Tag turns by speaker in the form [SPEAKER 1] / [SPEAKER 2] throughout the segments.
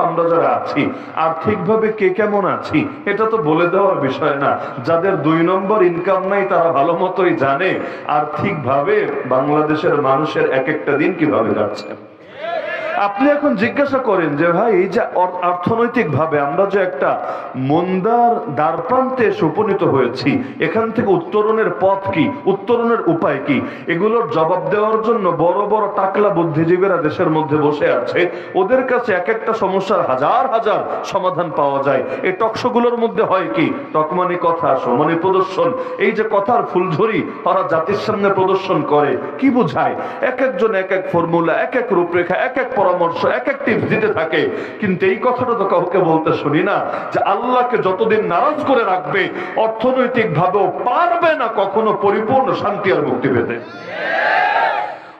[SPEAKER 1] আমরা যারা আছি, আর্থিকভাবে কে কেমন আছি, এটা তো বলে দেওয়ার বিষয় না। যাদের দুই নম্বর ইনকাম নাই, তারা ভালো মতোই জানে। আর্থিকভাবে বাংলাদেশের মানুষের এক একটা দিন কীভাবে যাচ্ছে। আপনি এখন জিজ্ঞাসা করেন যে, ভাই, এই যে অর্থনৈতিক ভাবে আমরা যে একটা মন্দার দ্বারপ্রান্তে এসে উপনীত হয়েছি, এখান থেকে উত্তরণের পথ কি? উত্তরণের উপায় কি? এগুলোর জবাব দেওয়ার জন্য বড় বড় টাকলা বুদ্ধিজীবীরা দেশের মধ্যে বসে আছে। ওদের কাছে এক একটা সমস্যার হাজার হাজার সমাধান পাওয়া যায়। এই টকশোগুলোর মধ্যে হয় কি? টকমানি কথা, সমানি প্রদর্শন। এই যে কথার ফুলঝুরি ওরা জাতির সামনে প্রদর্শন করে। কি বোঝায়? এক একজন এক এক ফর্মুলা, এক এক রূপরেখা, এক এক পরামর্শ এক এক টিপস দিতে থাকে। কিন্তু এই কথাটা তো কাউকে বলতে শুনি না যে আল্লাহকে যতদিন নারাজ করে রাখবে অর্থনৈতিক ভাবেও পারবে না কখনো পরিপূর্ণ শান্তি আর মুক্তি পেতে।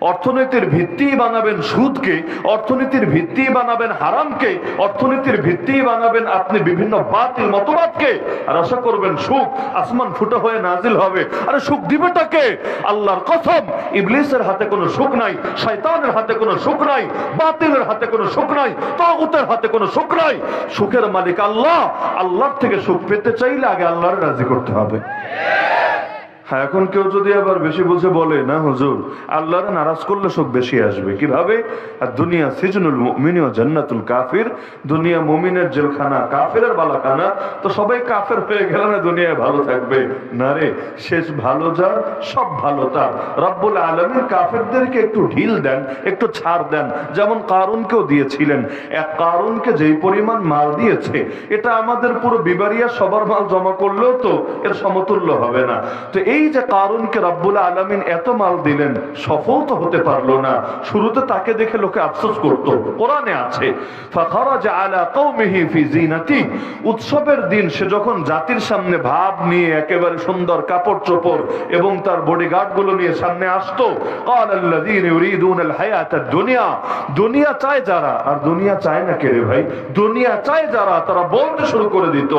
[SPEAKER 1] অর্থনীতির ভিত্তি বানাবেন সুদকে, অর্থনীতির ভিত্তি বানাবেন হারামকে, অর্থনীতির ভিত্তি বানাবেন আপনি বিভিন্ন বাতিল মতবাদকে। আর আশা করবেন সুখ আসমান ফুটো হয়ে নাজিল হবে। আরে সুখ দিবেটাকে আল্লাহর কসম, ইবলিসের হাতে কোনো সুখ নাই, শয়তানের হাতে কোনো সুখ নাই, বাতিলের হাতে কোনো সুখ নাই, তাগুতের হাতে কোনো সুখ নাই। সুখের মালিক আল্লাহ, আল্লাহর থেকে সুখ পেতে চাইলে আগে আল্লাহর রাজি করতে হবে। হ্যাঁ এখন কেউ যদি আবার বেশি বুঝে বলে, না হুজুর, আল্লাহর নারাজ করলে সুখ বেশি আসবে। কীভাবে? আর দুনিয়া সিজনুল মুমিন ও জান্নাতুল কাফির। দুনিয়া মুমিনের জেলখানা, কাফেরের বালাখানা। তো সবাই কাফের হয়ে গেল না দুনিয়ায় ভালো থাকবে? না রে, শেষ ভালো যার, সব ভালো তার। রব্বুল আলমীর কাফেরদেরকে একটু ঢিল দেন, একটু ছাড় দেন। যেমন কারুনকেও দিয়েছিলেন। এক কারুনকে যেই পরিমাণ মাল দিয়েছে, এটা আমাদের পুরো বিবারিয়া সবার মাল জমা করলেও তো এর সমতুল্য হবে না। তো এই এই যে কারণকে রাব্বুল আলমিন এত মাল দিলেন, সফল তো হতে পারল না। শুরুতে তাকে দেখে লোকে আফসোস করতো। কোরআনে আছে উৎসবের দিন সে যখন জাতির সামনে ভাব নিয়ে একেবারে সুন্দর কাপড় চোপড় এবং তার বডিগার্ডগুলো নিয়ে সামনে আসতো দুনিয়া। দুনিয়া চায় যারা, আর দুনিয়া চায় না কে রে ভাই? দুনিয়া চায় যারা, তারা বলতে শুরু করে দিত,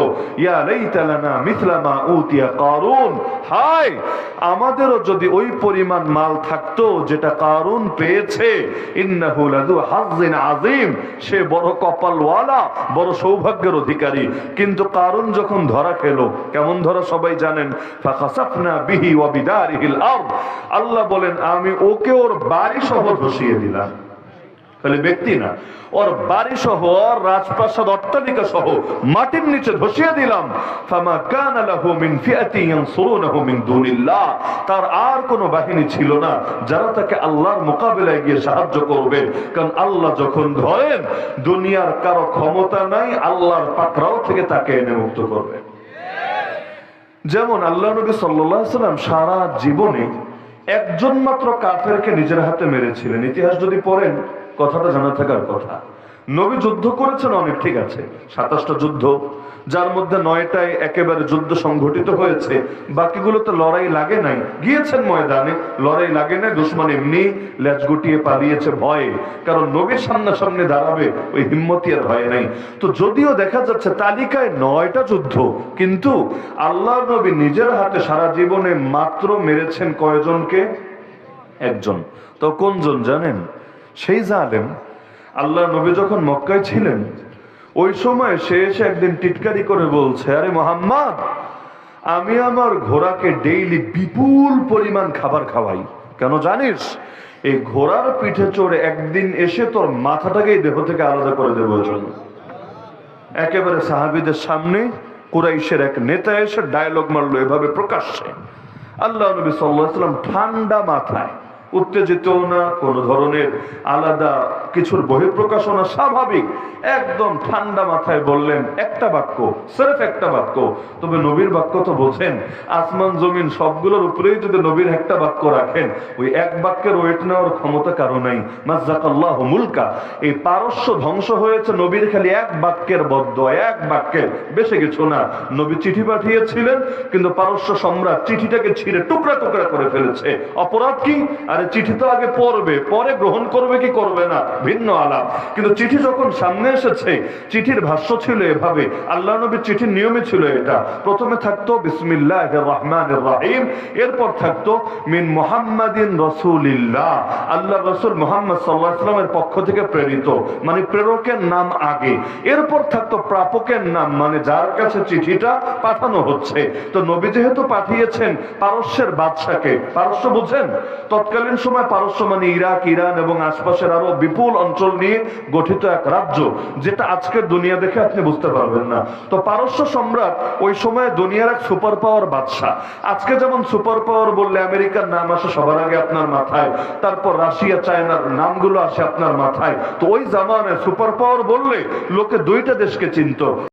[SPEAKER 1] ইয়া লাইতালানা মিথলা মা উতিয়া কারুন। হায় আমাদেরও যদি ওই পরিমাণ মাল থাকতো, যেটা কারুন পেয়েছে আযীম, সে বড় কপালওয়ালা, বড় সৌভাগ্যের অধিকারী। কিন্তু কারণ যখন ধরা খেলো, কেমন ধরা সবাই জানেন? আল্লাহ বলেন, আমি ওকে ওর বাড়ি সহ ধসিয়ে দিলাম। তাহলে ব্যক্তি না। ওর বাড়ি সহ রাজপ্রাসাদ অট্টালিকা সহ মাটির নিচে ধসিয়ে দিলাম। ফামা কানা লাহু মিন ফিআতি ইয়ানসুরুনাহু মিন দুনিল্লাহ। তার আর কোনো বাহিনী ছিল না যারা তাকে আল্লাহর মোকাবিলায় গিয়ে সাহায্য করবে। কারণ আল্লাহ যখন ধরেন, দুনিয়ার কারও ক্ষমতা নাই, আল্লাহর পাকড়াও থেকে তাকে এনে মুক্ত করবে। যেমন আল্লাহ নবী সাল্লাল্লাহু আলাইহি সাল্লাম সারা জীবনে একজন মাত্র কাফেরকে নিজের হাতে মেরেছিলেন। ইতিহাস যদি পড়েন কথাটা জানা থাকার কথা। নবী যুদ্ধ করেছেন, অনেক ঠিক আছে। সাতাশটা যুদ্ধ, যার মধ্যে নয়টায় একেবারে যুদ্ধ সংঘটিত হয়েছে। বাকিগুলোতে লড়াই লাগে নাই। গিয়েছেন ময়দানে, লড়াই লাগে নাই। দুশ্মন এমনি লেজ গুটিয়ে পালিয়েছে ভয়ে। কারণ নবীর সামনাসামনি দাঁড়াবে, ওই হিম্মতি আর ভয় নাই। তো যদিও দেখা যাচ্ছে তালিকায় নয়টা যুদ্ধ, কিন্তু আল্লাহ নবী নিজের হাতে সারা জীবনে মাত্র মেরেছেন কয়জনকে? একজন। তো কোনজন জানেন? সেই জালেম আল্লাহ নবী যখন মক্কায় ছিলেন, ওই সময় সে এসে একদিন টিটকারি করে বলছে, আরে মোহাম্মদ, আমি আমার ঘোড়াকে ডেইলি বিপুল পরিমাণ খাবার খাওয়াই। কেন জানিস? এই ঘোড়ার পিঠে চড়ে একদিন এসে তোর মাথাটাকেই দেহ থেকে আলাদা করে দেবো একেবারে সাহাবিদের সামনে কুরাইশের এক নেতা এসে ডায়লগ মারলো, এভাবে প্রকাশ্যে। আল্লাহ নবী সাল্লাহ ঠান্ডা মাথায় উত্তেজিত না, কোন ধরনের আলাদা কিছুর বহিঃপ্রকাশনা স্বাভাবিক। একদম ঠান্ডা মাথায় বললেন, একটা বাক্য, সেরফ একটা বাক্য। তবে নবীর বাক্য তো বোঝেন, আসমান, জমিন সবগুলোর উপরেই যদি নবীর একটা বাক্য রাখেন, ওই এক বাক্যের ওয়েট নেওয়ার ক্ষমতা কারও নাই। মাজাকাল্লাহ মুলকা। এই পারস্য ধ্বংস হয়েছে নবীর খালি এক বাক্যের বদ্ধ এক বাক্যের, বেশি কিছু না। নবী চিঠি পাঠিয়েছিলেন, কিন্তু পারস্য সম্রাট চিঠিটাকে ছিঁড়ে টুকরা টুকরা করে ফেলেছে। অপরাধ কি? আরে চিঠি তো আগে পড়বে, পরে গ্রহণ করবে কি করবে না, ভিন্ন আলাপ। কিন্তু চিঠি যখন সামনে এসেছে, চিঠির ভাষ্য ছিল এভাবে, আল্লাহ নবীর চিঠির নিয়মে ছিল এটা। প্রথমে থাকতো বিসমিল্লাহ রহমান রাহিম, এরপর থাকতো, মিন মোহাম্মদিন রসুলিল্লাহ। আল্লাহ রসুল মোহাম্মদ সাল্লাহ ইসলামের পক্ষ থেকে প্রেরিত মানে প্রেরকের নাম আগে। এরপর থাকতো, প্রাপকের নাম মানে যার কাছে চিঠিটা পাঠানো হচ্ছে। তো নবী যেহেতু পাঠিয়েছেন, পারস্যের বাদশাকে, পারস্য বুঝেন? তৎকালীন সময় পারস্য মানে ইরাক, ইরান এবং আশপাশের আরও বিপুল অঞ্চল নিয়ে গঠিত এক রাজ্য, যেটা আজকের দুনিয়া দেখে আপনি বুঝতে পারবেন না। তো পারস্য সম্রাট ওই সময় দুনিয়ার এক সুপার পাওয়ার বাদশাহ। আজকে যেমন সুপার পাওয়ার বললে আমেরিকার নাম আসে সবার আগে আপনার মাথায়, তারপর রাশিয়া, চায়নার নামগুলো আসে আপনার মাথায়। তো ওই জামানায় সুপার পাওয়ার বললে লোকে দুইটা দেশকে চিনতো।